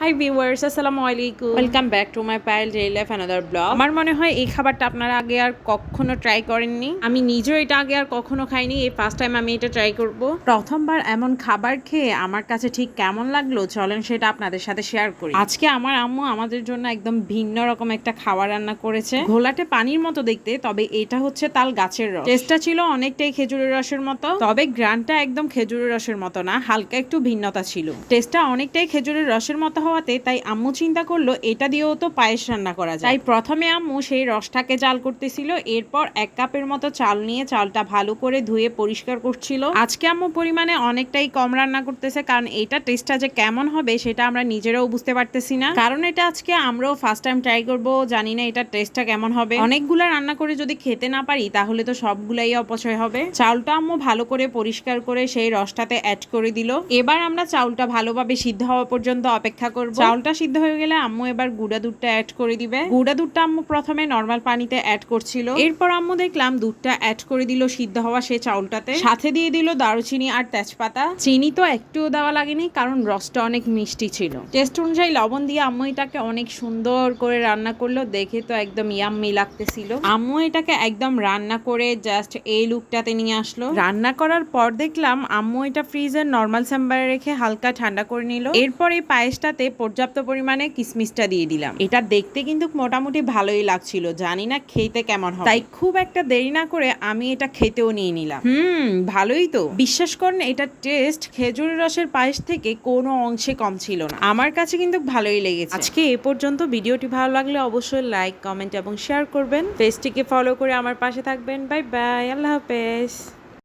High viewers আসসালামু আলাইকুম welcome back to my pile day life another blog আমার মনে হয় এই খাবারটা আপনারা আগে আর কখনো ট্রাই করেননি। আমি নিজেও এটা আগে আর কখনো খাইনি এই ফার্স্ট টাইম আমি এটা ট্রাই করব। প্রথমবার এমন খাবার খেয়ে আমার কাছে ঠিক কেমন লাগল চলেন সেটা আপনাদের সাথে শেয়ার করি। আজকে আমার আম্মু আমাদের জন্য একদম ভিন্ন রকম একটা খাবার রান্না করেছে। ঘোলাটে পানির মতো দেখতে তবে এটা হচ্ছে তাল গাছের রস। টেস্টটা ছিল অনেকটাই খেজুরের রসের মতো তবে গ্রানটা একদম খেজুরের রসের মতো না হালকা একটু ভিন্নতা ছিল। টেস্টটা অনেকটাই খেজুরের রসের মতো হওয়াতে তাই আম্মু চিন্তা করল, এটা দিয়েও তো পায়েস রান্না করা যায়। তাই প্রথমে আম্মু সেই রসটাকে চাল করতেছিল, এরপর এক কাপের মতো চাল নিয়ে চালটা ভালো করে ধুয়ে পরিষ্কার করছিল। আজকে আম্মু পরিমাণে অনেকটাই কম রান্না করতেছে, কারণ এটা টেস্টটা যে কেমন হবে সেটা আমরা নিজেরাও বুঝতে পারতেছি না। কারণ এটা আজকে আমরাও ফার্স্ট টাইম ট্রাই করব, জানি না এটা টেস্টটা কেমন হবে। অনেকগুলা রান্না করে যদি খেতে না পারি, তাহলে তো সবগুলাই অপচয় হবে। চালটা আম্মু ভালো করে পরিষ্কার করে সেই রসটাতে অ্যাড করে দিল। এবার আমরা চাউলটা ভালোভাবে সিদ্ধ হওয়া পর্যন্ত অপেক্ষা করব। চাউলটা সিদ্ধ হয়ে গেলে আম্মু এবার গুঁড়া দুধটা অ্যাড করে দিবে। গুঁড়া দুধটা আম্মু প্রথমে নর্মাল পানিতে অ্যাড করছিল। এরপর আম্মু দেখলাম দুধটা অ্যাড করে দিল সিদ্ধ হওয়া সেই চাউলটাতে। সাথে দিয়ে দিল দারুচিনি আর তেজপাতা। চিনি তো একটুও দেওয়া লাগেনি, কারণ রসটা অনেক মিষ্টি ছিল। টেস্ট অনুযায়ী লবণ দিয়ে আম্মু এটাকে অনেক সুন্দর করে রান্না করল, দেখে তো একদম ইয়াম্মি লাগতেছিল। আম্মু এটাকে একদম রান্না করে জাস্ট এই লুকটাতে নিয়ে আসলো। রান্না করার পর দেখলাম আম্মু এটা ফ্রিজের নর্মাল চেম্বারে রেখে হালকা ঠান্ডা করে নিল। এরপর এই পায়েসটাতে পর্যাপ্ত পরিমাণে কিসমিসটা দিয়ে দিলাম। এটা দেখতে কিন্তু মোটামুটি ভালোই লাগছিল। জানি না খেতে কেমন হবে। তাই খুব একটা দেরি না করে আমি এটা খেতেও নিয়ে নিলাম। হুম, ভালোই তো। বিশ্বাস করেন এটা টেস্ট খেজুর রসের পায়েস থেকে কোনো অংশে কম ছিল না। আমার কাছে কিন্তু ভালোই লেগেছে। আজকে এ পর্যন্ত ভিডিওটি ভালো লাগলে অবশ্যই লাইক কমেন্ট এবং শেয়ার করবেন। পেজটিকে ফলো করে আমার পাশে থাকবেন। বাই বাই আল্লাহ হাফেজ।